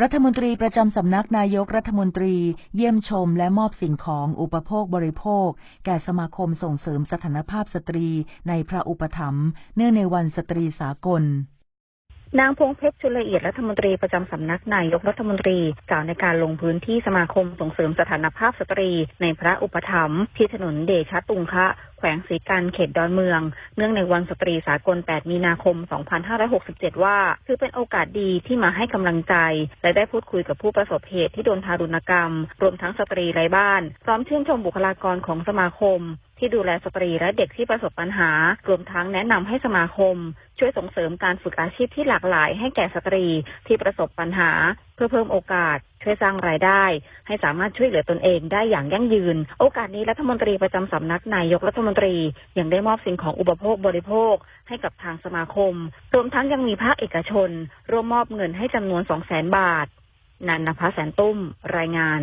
รัฐมนตรีประจำสำนักนายกรัฐมนตรีเยี่ยมชมและมอบสิ่งของอุปโภคบริโภค แก่สมาคมส่งเสริมสถานภาพสตรีในพระอุปถัมภ์เนื่องในวันสตรีสากล นางพงเพชรชุลละเอียดรัฐมนตรีประจำสำนักนายกรัฐมนตรีกล่าวในการลงพื้นที่สมาคมส่งเสริมสถานภาพสตรีในพระอุปถัมภ์ที่ถนนเดชะตุงคะ แขวงศรีกันเขตดอนเมือง เนื่องในวันสตรีสากล 8 มีนาคม 2567 ว่า คือเป็นโอกาสดีที่มาให้กำลังใจ และได้พูดคุยกับผู้ประสบเหตุที่โดนทารุณกรรม รวมทั้งสตรีไร้บ้าน พร้อมชื่นชมบุคลากรของสมาคม ที่ดูแลสตรีและเด็กที่ประสบปัญหา รวมทั้งแนะนำให้สมาคม ช่วยส่งเสริมการฝึกอาชีพที่หลากหลาย ให้แก่สตรีที่ประสบปัญหา เพื่อเพิ่มโอกาส ช่วยสร้างรายได้ ให้สามารถช่วยเหลือตนเองได้อย่างยั่งยืน โอกาสนี้รัฐมนตรีประจำสำนักนายกรัฐมนตรียังได้มอบสิ่งของอุปโภคบริโภค ให้กับทางสมาคม รวมทั้งยังมีภาคเอกชน ร่วมมอบเงินให้จำนวน2 0 0 0 0 0 บาทนันนภาแสนตุ้มรายงาน